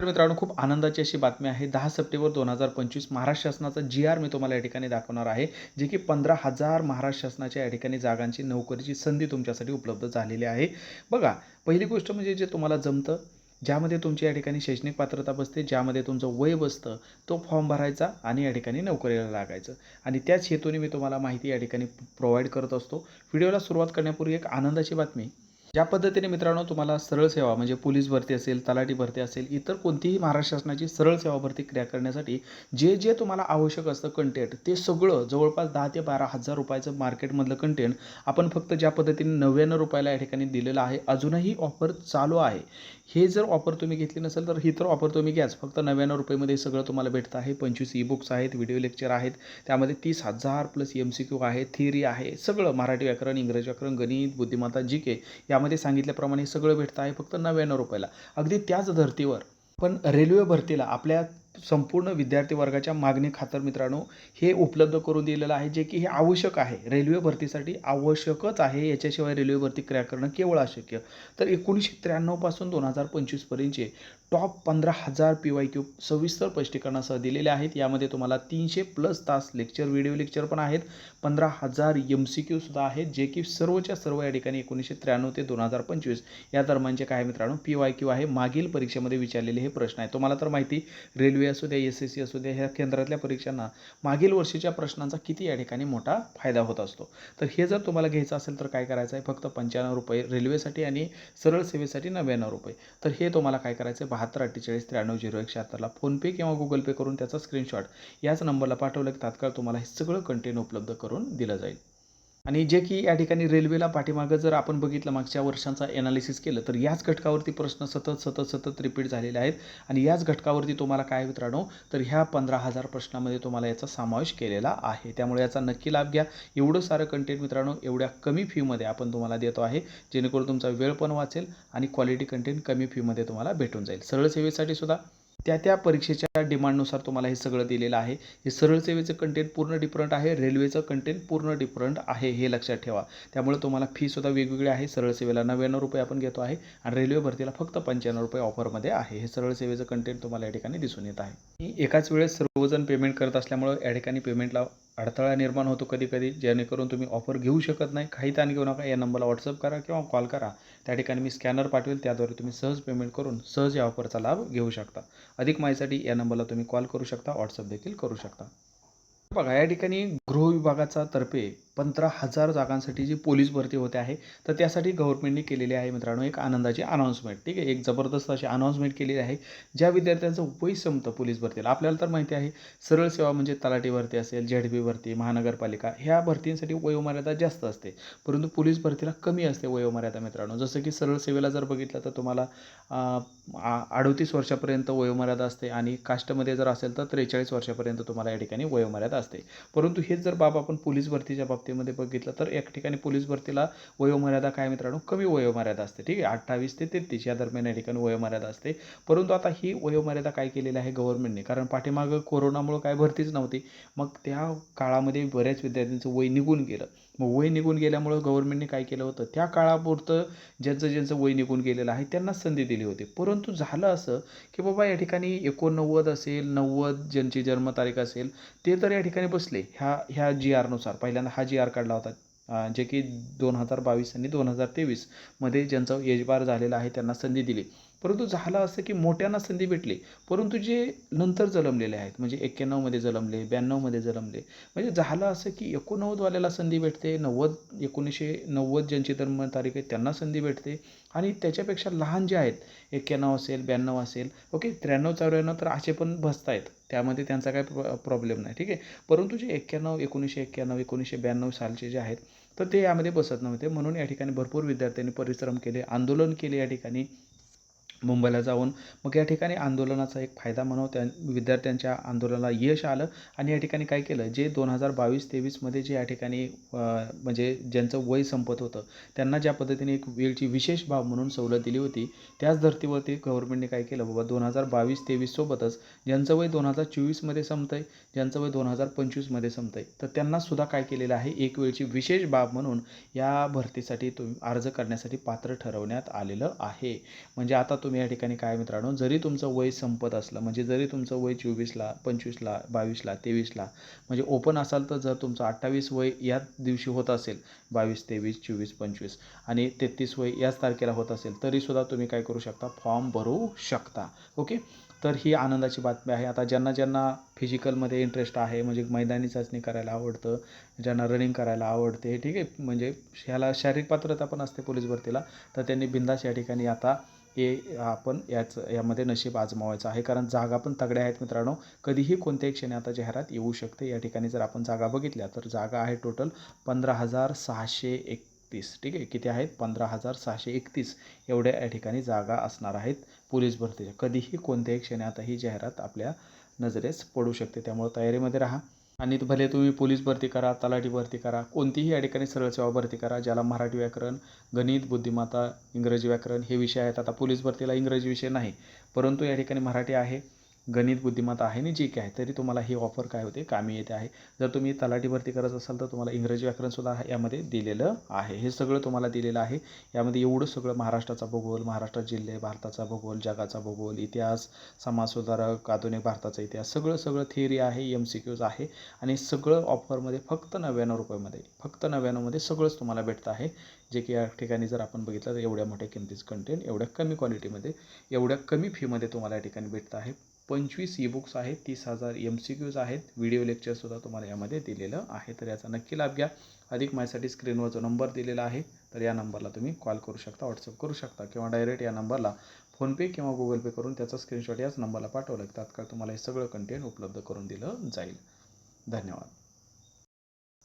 तर मित्रांनो खूप आनंदाची अशी बातमी आहे. दहा सप्टेंबर दोन हजार पंचवीस महाराष्ट्र शासनाचा जी आर मी तुम्हाला या ठिकाणी दाखवणार आहे जे की पंधरा हजार महाराष्ट्र शासनाच्या या ठिकाणी जागांची नोकरीची संधी तुमच्यासाठी उपलब्ध झालेली आहे. बघा पहिली गोष्ट म्हणजे जे तुम्हाला जमतं ज्यामध्ये तुमची या ठिकाणी शैक्षणिक पात्रता बसते ज्यामध्ये तुमचं वय बसतं तो फॉर्म भरायचा आणि या ठिकाणी नोकरीला लागायचं. आणि त्याच हेतूने मी तुम्हाला माहिती या ठिकाणी प्रोव्हाइड करत असतो. व्हिडिओला सुरुवात करण्यापूर्वी एक आनंदाची बातमी ज्या पद्धतीने मित्रांनो तुम्हाला सरळ सेवा म्हणजे पोलीस भरती असेल तलाठी भरती असेल इतर कोणतीही महाराष्ट्र शासनाची सरळ सेवा भरती क्रिया करण्यासाठी जे जे तुम्हाला आवश्यक असतं कंटेंट ते सगळं जवळपास दहा ते बारा हजार रुपयाचं मार्केटमधलं कंटेंट आपण फक्त ज्या पद्धतीने नव्याण्णव रुपयाला या ठिकाणी दिलेलं आहे अजूनही ऑफर चालू आहे. हे जर ऑफर तुम्ही घेतली नसेल तर ही तर ऑफर तुम्ही घ्याच. फक्त नव्याण्णव रुपयेमध्ये सगळं तुम्हाला भेटतं आहे. पंचवीस ई बुक्स आहेत व्हिडिओ लेक्चर आहेत त्यामध्ये तीस हजार प्लस एम सी क्यू आहे थिअरी आहे सगळं मराठी व्याकरण इंग्रजी व्याकरण गणित बुद्धिमत्ता जी के या त्यामध्ये सांगितल्याप्रमाणे सगळं भेटतं आहे फक्त नव्याण्णव रुपयाला. अगदी त्याच धर्तीवर. पण रेल्वे भरतीला आपल्या संपूर्ण विद्यार्थी वर्गाच्या मागणी खातर मित्रांनो हे उपलब्ध करून दिलेलं आहे जे की हे आवश्यक आहे. रेल्वे भरतीसाठी आवश्यकच आहे. याच्याशिवाय रेल्वे भरती क्रिया करणं केवळ अशक्य. तर एकोणीसशे त्र्याण्णवपासून दोन हजार पंचवीसपर्यंतचे टॉप पंधरा हजार पी वाय क्यू सविस्तर स्पष्टीकरणासह दिलेले आहेत. यामध्ये तुम्हाला तीनशे प्लस तास लेक्चर व्हिडिओ लेक्चर पण आहेत. पंधरा हजार एम सी क्यूसुद्धा आहेत जे की सर्वच्या सर्व या ठिकाणी एकोणीसशे त्र्याण्णव ते दोन हजार पंचवीस या दरम्यानचे काय मित्रांनो पी वाय क्यू आहे. मागील परीक्षेमध्ये विचारलेले हे प्रश्न आहे तुम्हाला तर माहिती रेल्वे असू द्या एस एस सी असू द्या ह्या केंद्रातल्या परीक्षांना मागील वर्षीच्या प्रश्नांचा किती या ठिकाणी मोठा फायदा होत असतो. तर हे जर तुम्हाला घ्यायचं असेल तर काय करायचं आहे फक्त पंच्याण्णव रुपये रेल्वेसाठी आणि सरळ सेवेसाठी नव्याण्णव रुपये. तर हे तुम्हाला काय करायचं आहे बहात्तर अठ्ठेचाळीस त्र्याण्णव झिरो एक शहात्तरला फोनपे किंवा गुगल पे करून त्याचा स्क्रीनशॉट याच नंबरला पाठवलं की तात्काळ तुम्हाला हे सगळं कंटेंट उपलब्ध करून दिलं जाईल. आणि जे की या ठिकाणी रेल्वेला पाठीमागं जर आपण बघितलं मागच्या वर्षांचा एनालिसिस केलं तर याच घटकावरती प्रश्न सतत सतत सतत रिपीट झालेले आहेत. आणि याच घटकावरती तुम्हाला काय मित्रांनो तर ह्या पंधरा हजार प्रश्नामध्ये तुम्हाला याचा समावेश केलेला आहे. त्यामुळे याचा नक्की लाभ घ्या. एवढं सारं कंटेंट मित्रांनो एवढ्या कमी फीमध्ये आपण तुम्हाला देतो आहे जेणेकरून तुमचा वेळ पण वाचेल आणि क्वालिटी कंटेंट कमी फीमध्ये तुम्हाला भेटून जाईल. सरळ सेवेसाठी सुद्धा त्या त्या परीक्षेच्या डिमांडनुसार तुम्हाला हे सगळं दिलेलं आहे. हे सरळ सेवेचं कंटेंट पूर्ण डिफरंट आहे रेल्वेचं कंटेंट पूर्ण डिफरंट आहे हे लक्षात ठेवा. त्यामुळे तुम्हाला फीसुद्धा वेगवेगळी आहे. सरळ सेवेला नव्याण्णव रुपये आपण घेतो आहे आणि रेल्वे भरतीला फक्त पंच्याण्णव रुपये ऑफरमध्ये आहे. हे सरळ सेवेचं कंटेंट तुम्हाला या ठिकाणी दिसून येत आहे. एकाच वेळेस सर्वजण पेमेंट करत असल्यामुळं या ठिकाणी पेमेंटला अडथळा निर्माण होतो कधी कधी जेणेकरून तुम्ही ऑफर घेऊ शकत नाही. काही ताण घेऊ नका. या नंबरला व्हॉट्सअप करा किंवा कॉल करा. त्या ठिकाणी मी स्कॅनर पाठवेल. त्याद्वारे तुम्ही सहज पेमेंट करून सहज या ऑफरचा लाभ घेऊ शकता. अधिक माहितीसाठी या नंबरला तुम्ही कॉल करू शकता. व्हॉट्सअप देखील करू शकता. बघा या ठिकाणी गृह विभागाचा तर्फे पंधरा हजार जागांसाठी जी पोलीस भरती होते आहे तर त्यासाठी गव्हर्नमेंटने केलेली आहे मित्रांनो एक आनंदाची अनाऊन्समेंट ठीक आहे? एक जबरदस्त अशी अनाऊन्समेंट केलेली आहे ज्या विद्यार्थ्यांचं वय संपतं पोलीस भरतीला. आपल्याला तर माहिती आहे सरळ सेवा म्हणजे तलाठी भरती असेल झेड बी भरती महानगरपालिका ह्या भरतींसाठी वयोमर्यादा जास्त असते. परंतु पोलीस भरतीला कमी असते वयोमर्यादा मित्रांनो. जसं की सरळ सेवेला जर बघितलं तर तुम्हाला अडतीस वर्षापर्यंत वयोमर्यादा असते आणि कास्टमध्ये जर असेल तर त्रेचाळीस वर्षापर्यंत तुम्हाला या ठिकाणी वयोमर्यादा असते. परंतु हेच जर बाब आपण पोलीस भरतीच्या बाबतीत बाबतीमध्ये बघितलं तर एक ठिकाणी पोलीस भरतीला वयोमर्यादा काय मित्रांनो? कमी वयोमर्यादा असते. ठीक आहे? अठ्ठावीस ते तेहतीस या दरम्यान या ठिकाणी वयोमर्यादा असते. परंतु आता ही वयोमर्यादा काय केलेली आहे गव्हर्नमेंटने कारण पाठीमागं कोरोनामुळं काय भरतीच नव्हती. मग त्या काळामध्ये बऱ्याच विद्यार्थ्यांचं वय निघून गेलं. मग वय निघून गेल्यामुळं गव्हर्नमेंटने काय केलं होतं? त्या काळापुरतं ज्यांचं ज्यांचं वय निघून गेलेलं आहे त्यांना संधी दिली होती. परंतु झालं असं की बाबा या ठिकाणी एकोणनव्वद असेल नव्वद ज्यांची जन्मतारीख असेल ते तर या ठिकाणी बसले. ह्या ह्या जी आरनुसार पहिल्यांदा हा जी आर काढला होता. जे की दोन हजार बावीस आणि दोन हजार तेवीसमध्ये ज्यांचं एजबार झालेला झालेलं आहे त्यांना संधी दिली. परंतु झालं असं की मोठ्यांना संधी भेटली. परंतु जे नंतर जन्मलेले आहेत म्हणजे एक्क्याण्णवमध्ये जन्मले ब्याण्णवमध्ये जन्मले म्हणजे झालं असं की एकोणनव्वदवाल्याला संधी भेटते नव्वद एकोणीसशे नव्वद ज्यांची जन्म तारीख आहे त्यांना संधी भेटते. आणि त्याच्यापेक्षा लहान जे आहेत एक्क्याण्णव असेल ब्याण्णव असेल ओके त्र्याण्णव चौऱ्याण्णव तर असे पण बसत आहेत त्यामध्ये त्यांचा काय प्र प्रॉब्लेम नाही ठीक आहे? परंतु जे एक्क्याण्णव एकोणीसशे एक्क्याण्णव एकोणीसशे ब्याण्णव सालचे जे आहेत तर ते यामध्ये बसत नव्हते. म्हणून या ठिकाणी भरपूर विद्यार्थ्यांनी परिश्रम केले आंदोलन केले या ठिकाणी. मुंबईला जाऊन मग या ठिकाणी आंदोलनाचा एक फायदा म्हणून त्या विद्यार्थ्यांच्या आंदोलनाला यश आलं. आणि या ठिकाणी काय केलं? जे दोन हजार बावीस तेवीसमध्ये जे या ठिकाणी म्हणजे ज्यांचं वय संपत होतं त्यांना ज्या पद्धतीने एक वेळची विशेष भाव म्हणून सवलत दिली होती त्याच धर्तीवरती गव्हर्नमेंटने काय केलं? बाबा दोन हजार बावीस तेवीससोबतच ज्यांचं वय दोन हजार चोवीसमध्ये संपतं आहे ज्यांचं वय दोन हजार पंचवीसमध्ये संपतं आहे तर त्यांनासुद्धा काय केलेलं आहे? एक वेळची विशेष बाब म्हणून या भरतीसाठी तुम्ही अर्ज करण्यासाठी पात्र ठरवण्यात आलेलं आहे. म्हणजे आता तुम्ही तुम्ही या ठिकाणी काय मित्रांनो जरी तुमचं वय संपत असलं म्हणजे जरी तुमचं वय चोवीसला पंचवीसला बावीसला तेवीसला म्हणजे ओपन असाल तर जर तुमचं अठ्ठावीस वय याच दिवशी होत असेल बावीस तेवीस चोवीस पंचवीस आणि तेहतीस वय याच तारखेला होत असेल तरीसुद्धा तुम्ही काय करू शकता फॉर्म भरू शकता. ओके? तर ही आनंदाची बातमी आहे. आता ज्यांना ज्यांना फिजिकलमध्ये इंटरेस्ट आहे म्हणजे मैदानी चाचणी करायला आवडतं ज्यांना रनिंग करायला आवडते ठीक आहे? म्हणजे ह्याला शारीरिक पात्रता पण असते पोलीस भरतीला तर त्यांनी बिंदास या ठिकाणी आता हे आपण याच यामध्ये नशीब आजमावायचं आहे. कारण जागा पण तगड्या आहेत मित्रांनो. कधीही कोणत्याही क्षणी आता जाहिरात येऊ शकते. या ठिकाणी जर आपण जागा बघितल्या तर जागा आहे टोटल पंधरा हजार सहाशे एकतीस. ठीक आहे? किती आहेत? पंधरा हजार सहाशे एकतीस एवढ्या या ठिकाणी जागा असणार आहेत पोलीस भरतीच्या. कधीही कोणत्याही क्षणी आता ही जाहिरात आपल्या नजरेस पडू शकते. त्यामुळे तयारीमध्ये राहा. आणि भले तुम्ही पोलीस भरती करा तलाठी भरती करा कोणतीही या ठिकाणी सरळ सेवा भरती करा ज्याला मराठी व्याकरण गणित बुद्धिमत्ता इंग्रजी व्याकरण हे विषय आहेत. आता पोलीस भरतीला इंग्रजी विषय नाही परंतु या ठिकाणी मराठी आहे. गणित बुद्धिमत्ता आहे आणि जी काय आहे तरी तुम्हाला ही ऑफर काय होते? कामी येते आहे. जर तुम्ही तलाठी भरती करत असाल तर तुम्हाला इंग्रजी व्याकरणसुद्धा यामध्ये दिलेलं आहे. हे सगळं तुम्हाला दिलेलं आहे. यामध्ये एवढं सगळं महाराष्ट्राचा भूगोल महाराष्ट्र जिल्हे भारताचा भूगोल जगाचा भूगोल इतिहास समाजसुधारक आधुनिक भारताचा इतिहास सगळं सगळं थिअरी आहे एम सी क्यूज आहे. आणि सगळं ऑफरमध्ये फक्त नव्याण्णव रुपयामध्ये फक्त नव्याण्णवमध्ये सगळंच तुम्हाला भेटतं आहे. जे की या ठिकाणी जर आपण बघितलं तर एवढ्या मोठ्या किमतीचं कंटेंट एवढ्या कमी क्वालिटीमध्ये एवढ्या कमी फीमध्ये तुम्हाला या ठिकाणी भेटतं आहे. पंचवीस ई बुक्स आहेत तीस हजार एम सी क्यूज आहेत. व्हिडिओ लेक्चरसुद्धा तुम्हाला यामध्ये दिलेलं आहे. तर याचा नक्की लाभ घ्या. अधिक माहितीसाठी स्क्रीनवर जो नंबर दिलेला आहे तर या नंबरला तुम्ही कॉल करू शकता व्हॉट्सअप करू शकता किंवा डायरेक्ट या नंबरला फोनपे किंवा गुगल पे करून त्याचा स्क्रीनशॉट याच नंबरला पाठवला. की तात्काळ तुम्हाला हे सगळं कंटेंट उपलब्ध करून दिलं जाईल. धन्यवाद.